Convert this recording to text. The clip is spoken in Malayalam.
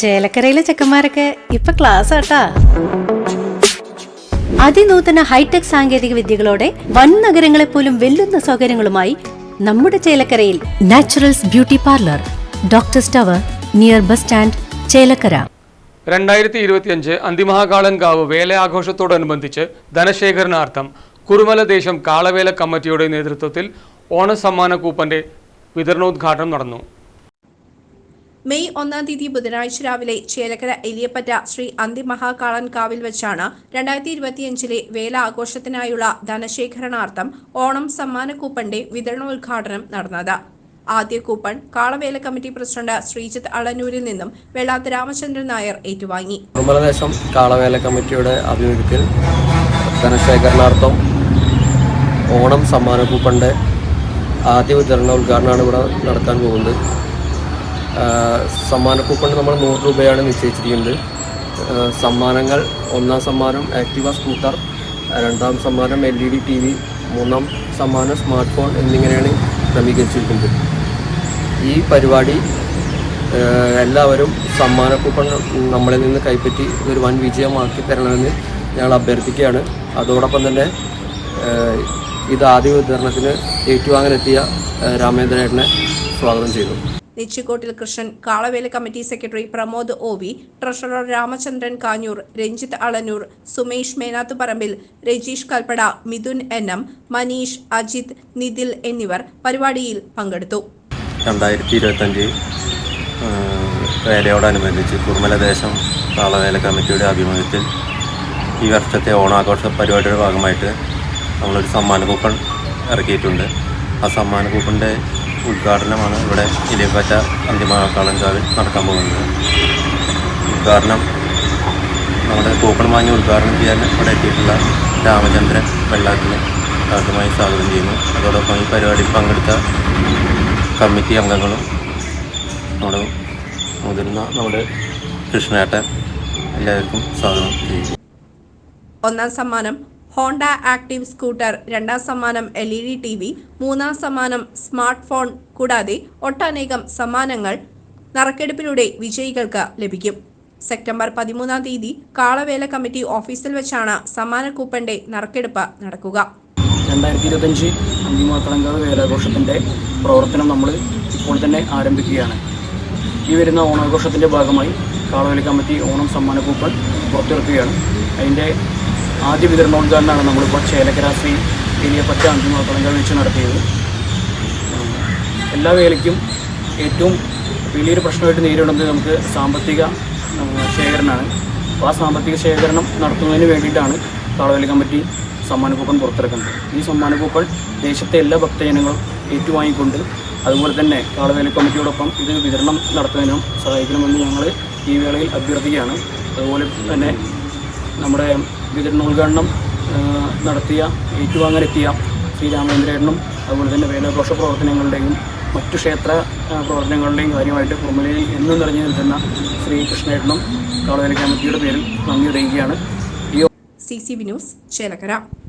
ചേലക്കരയിലെ ചെക്കന്മാരൊക്കെ ഇപ്പൊ ക്ലാസ് ആട്ടാ. അതിനൂതന ഹൈടെക് സാങ്കേതിക വിദ്യകളോടെ വൻ നഗരങ്ങളെ പോലും വെല്ലുന്ന സൗകര്യങ്ങളുമായി നമ്മുടെ ചേലക്കരയിൽ naturals beauty parlour doctor tower near bus stand Chelakkara. രണ്ടായിരത്തി ഇരുപത്തിയഞ്ച് അന്തിമഹാകാളൻകാവ് വേലയാഘോഷത്തോടനുബന്ധിച്ച് ധനശേഖരണാർത്ഥം കുറുമല ദേശം കാളവേല കമ്മിറ്റിയുടെ നേതൃത്വത്തിൽ ഓണസമ്മാന കൂപ്പന്റെ വിതരണോദ്ഘാടനം നടന്നു. മെയ് ഒന്നാം തീയതി ബുധനാഴ്ച രാവിലെ ചേലക്കര എലിയപ്പറ്റ ശ്രീ അന്തിമഹാകാളൻകാവിൽ വെച്ചാണ് രണ്ടായിരത്തി ഇരുപത്തിയഞ്ചിലെ വേല ആഘോഷത്തിനായുള്ള ധനശേഖരണാർത്ഥം ഓണം സമ്മാന കൂപ്പന്റെ വിതരണോദ്ഘാടനം നടന്നത്. ആദ്യ coupon Kalavela committee president Sreejith അളനൂരിൽ നിന്നും വെള്ളാത്ത് രാമചന്ദ്രൻ നായർ ഏറ്റുവാങ്ങി. നിർമ്മലദേശം കാളവേല കമ്മിറ്റിയുടെ ആഭിമുഖ്യത്തിൽ ധനശേഖരണാർത്ഥം ഓണം സമ്മാന കൂപ്പന്റെ ആദ്യ വിതരണ ഉദ്ഘാടനമാണ് ഇവിടെ നടത്താൻ പോകുന്നത്. സമ്മാന കൂപ്പൺ നമ്മൾ നൂറ് രൂപയാണ് നിശ്ചയിച്ചിരിക്കുന്നത്. സമ്മാനങ്ങൾ ഒന്നാം സമ്മാനം ആക്റ്റീവ സ്കൂട്ടർ രണ്ടാം സമ്മാനം L E D T V മൂന്നാം സമ്മാനം സ്മാർട്ട് ഫോൺ എന്നിങ്ങനെയാണ് ക്രമീകരിച്ചിരിക്കുന്നത്. ഈ പരിപാടി എല്ലാവരും സമ്മാന കൂപ്പൺ നമ്മളിൽ നിന്ന് കൈപ്പറ്റി ഒരു വൻ വിജയമാക്കി തരണമെന്ന് ഞങ്ങൾ അഭ്യർത്ഥിക്കുകയാണ്. അതോടൊപ്പം തന്നെ ഇത് ആദ്യ വിതരണത്തിന് ഏറ്റുവാങ്ങാനെത്തിയ രാമേന്ദ്രേട്ടനെ സ്വാഗതം ചെയ്തു നെച്ചിക്കോട്ടിൽ Krishnan Kalavela committee secretary Pramod O V treasurer Ramachandran Kanjoor Ranjith Alanur Sumesh Menath Parambil Rajeesh Kalpada Mithun N M Manish Ajith Nithil എന്നിവർ പരിപാടിയിൽ പങ്കെടുത്തു. രണ്ടായിരത്തി ഇരുപത്തഞ്ച് വേലയോടനുബന്ധിച്ച് കുർമലദേശം കാളവേല കമ്മിറ്റിയുടെ ആഭിമുഖ്യത്തിൽ ഈ വർഷത്തെ ഓണാഘോഷ പരിപാടിയുടെ ഭാഗമായിട്ട് നമ്മളൊരു സമ്മാന കൂപ്പൺ ഇറക്കിയിട്ടുണ്ട്. ആ സമ്മാന കൂപ്പണിന്റെ ഉദ്ഘാടനമാണ് ഇവിടെ ഇലിയപ്പറ്റ അന്തിമകാളൻകാവിൽ നടക്കാൻ പോകുന്നത്. ഉദ്ഘാടനം നമ്മുടെ കൂപ്പൺ വാങ്ങി ഉദ്ഘാടനം ചെയ്യാൻ ഇവിടെ എത്തിയിട്ടുള്ള രാമചന്ദ്രൻ വെള്ളാട്ടിനെ ആദ്യമായി സ്വാഗതം ചെയ്യുന്നു. അതോടൊപ്പം ഈ പരിപാടിയിൽ പങ്കെടുത്ത കമ്മിറ്റി അംഗങ്ങളും നമ്മുടെ മുതിർന്ന നമ്മുടെ കൃഷ്ണേട്ടൻ എല്ലാവർക്കും സ്വാഗതം ചെയ്യുന്നു. ഒന്നാം സമ്മാനം ഹോണ്ട ആക്റ്റീവ് സ്കൂട്ടർ രണ്ടാം സമ്മാനം L E D T V മൂന്നാം സമ്മാനം സ്മാർട്ട് ഫോൺ കൂടാതെ ഒട്ടനേകം സമ്മാനങ്ങൾ നറുക്കെടുപ്പിലൂടെ വിജയികൾക്ക് ലഭിക്കും. സെപ്റ്റംബർ പതിമൂന്നാം തീയതി കാളവേല കമ്മിറ്റി ഓഫീസിൽ വെച്ചാണ് സമ്മാന കൂപ്പന്റെ നറുക്കെടുപ്പ് നടക്കുക. രണ്ടായിരത്തി ഇരുപത്തഞ്ച് അന്തിമക്കളങ്കാവ് വേലാഘോഷത്തിന്റെ പ്രവർത്തനം നമ്മൾ ഇപ്പോൾ തന്നെ ആരംഭിക്കുകയാണ്. ഈ വരുന്ന ഓണാഘോഷത്തിന്റെ ഭാഗമായി കാളവേല കമ്മിറ്റി ഓണം സമ്മാന കൂപ്പൺ പുറത്തിറക്കുകയാണ്. അതിന്റെ ആദ്യ വിതരണോദ്ഘാടനമാണ് നമ്മളിപ്പോൾ ചേലക്കര ശ്രീ അഞ്ചു അന്തിമക്കളങ്കാവ് വെച്ച് നടത്തിയത്. എല്ലാ വേലയ്ക്കും ഏറ്റവും വലിയൊരു പ്രശ്നമായിട്ട് നേരിടുന്നത് നമുക്ക് സാമ്പത്തിക ശേഖരണമാണ്. അപ്പോൾ ആ സാമ്പത്തിക ശേഖരണം നടത്തുന്നതിന് വേണ്ടിയിട്ടാണ് താളവേല കമ്മിറ്റി സമ്മാനപ്പൂക്കൾ പുറത്തിറക്കുന്നത്. ഈ സമ്മാനപ്പൂക്കൾ ദേശത്തെ എല്ലാ ഭക്തജനങ്ങളും ഏറ്റുവാങ്ങിക്കൊണ്ട് അതുപോലെ തന്നെ താളവേല കമ്മിറ്റിയോടൊപ്പം ഇത് വിതരണം നടത്തുന്നതിനും സഹായിക്കണമെന്ന് ഞങ്ങൾ ഈ വേളയിൽ അഭ്യർത്ഥിക്കുകയാണ്. അതുപോലെ തന്നെ നമ്മുടെ വിതരണോദ്ഘാടനം ഉദ്ഘാടനം നടത്തിയ ഏറ്റുവാങ്ങാനെത്തിയ ശ്രീ രാമേന്ദ്രേട്ടനും അതുപോലെ തന്നെ വേദഘോഷ പ്രവർത്തനങ്ങളുടെയും മറ്റു ക്ഷേത്ര പ്രവർത്തനങ്ങളുടെയും കാര്യമായിട്ട് കുറുമലയിൽ എന്നും നിറഞ്ഞു നിൽക്കുന്ന ശ്രീ കൃഷ്ണേട്ടനും കാളവേലി കമ്മിറ്റിയുടെ പേരിൽ നന്ദി അറിയിക്കുകയാണ്. C C B news Chelakkara.